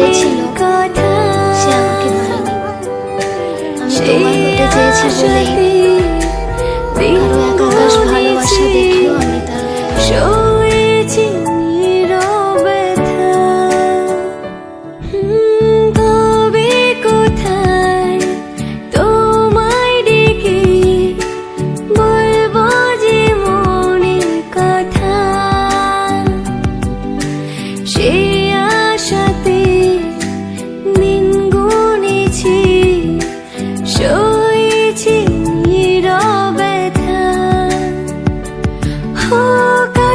চেয়েছিল সে আমাকে মানেনি আমি তোমার হতে চেয়েছি বলেই কারও এক আকাশ ভালোবাসা দেখেও আমি তার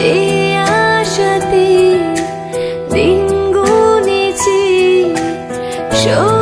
সে আশাতে দিন গুনেছি সব